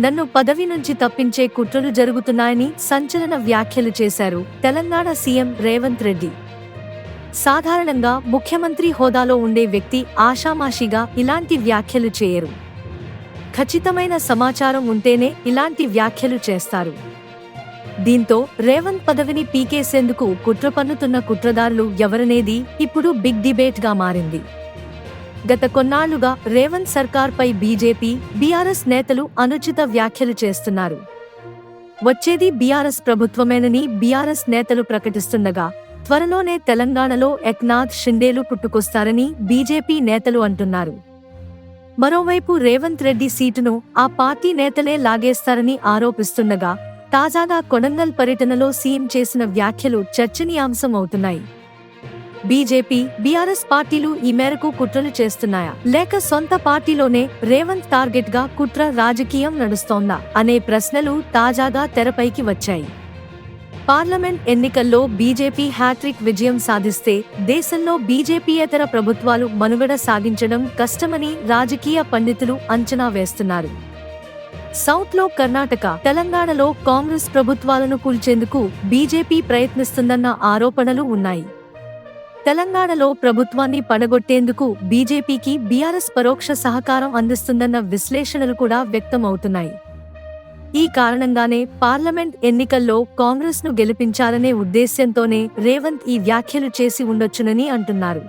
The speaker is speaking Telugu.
నన్ను పదవి నుంచి తప్పించే కుట్రలు జరుగుతున్నాయని సంచలన వ్యాఖ్యలు చేశారు తెలంగాణ సీఎం రేవంత్ రెడ్డి. సాధారణంగా ముఖ్యమంత్రి హోదాలో ఉండే వ్యక్తి ఆషామాషిగా ఇలాంటి వ్యాఖ్యలు చేయరు. ఖచ్చితమైన సమాచారం ఉంటేనే ఇలాంటి వ్యాఖ్యలు చేస్తారు. దీంతో రేవంత్ పదవిని పీకేసేందుకు కుట్ర పన్నుతున్న కుట్రదారులు ఎవరనేది ఇప్పుడు బిగ్ డిబేట్గా మారింది. గత కొన్నాళ్ళుగా రేవంత్ సర్కార్పై బీజేపీ బీఆర్ఎస్ నేతలు అనుచిత వ్యాఖ్యలు చేస్తున్నారు. వచ్చేది బీఆర్ఎస్ ప్రభుత్వమేనని బీఆర్ఎస్ నేతలు ప్రకటిస్తుండగా త్వరలోనే తెలంగాణలో ఎక్నాథ్ షిండేలు పుట్టుకొస్తారని బీజేపీ నేతలు అంటున్నారు. మరోవైపు రేవంత్ రెడ్డి సీటును ఆ పార్టీ నేతలే లాగేస్తారని ఆరోపిస్తుండగా తాజాగా కొడంగల్ పర్యటనలో సీఎం చేసిన వ్యాఖ్యలు చర్చనీయాంశం అవుతున్నాయి. బీజేపీ బీఆర్ఎస్ పార్టీలు ఈ మేరకు కుట్రలు చేస్తున్నాయా? లేక సొంత పార్టీలోనే రేవంత్ టార్గెట్గా కుట్ర రాజకీయం నడుస్తోందా? అనే ప్రశ్నలు తాజాగా తెరపైకి వచ్చాయి. పార్లమెంట్ ఎన్నికల్లో బీజేపీ హ్యాట్రిక్ విజయం సాధిస్తే దేశంలో బీజేపీయేతర ప్రభుత్వాలు మనుగడ సాగించడం కష్టమని రాజకీయ పండితులు అంచనా వేస్తున్నారు. సౌత్లో కర్ణాటక తెలంగాణలో కాంగ్రెస్ ప్రభుత్వాలను కూల్చేందుకు బీజేపీ ప్రయత్నిస్తుందన్న ఆరోపణలు ఉన్నాయి. తెలంగాణలో ప్రభుత్వాన్ని పడగొట్టేందుకు బీజేపీకి బీఆర్ఎస్ పరోక్ష సహకారం అందిస్తుందన్న విశ్లేషణలు కూడా వ్యక్తమవుతున్నాయి. ఈ కారణంగానే పార్లమెంట్ ఎన్నికల్లో కాంగ్రెస్ను గెలిపించాలనే ఉద్దేశ్యంతోనే రేవంత్ ఈ వ్యాఖ్యలు చేసి ఉండొచ్చునని అంటున్నారు.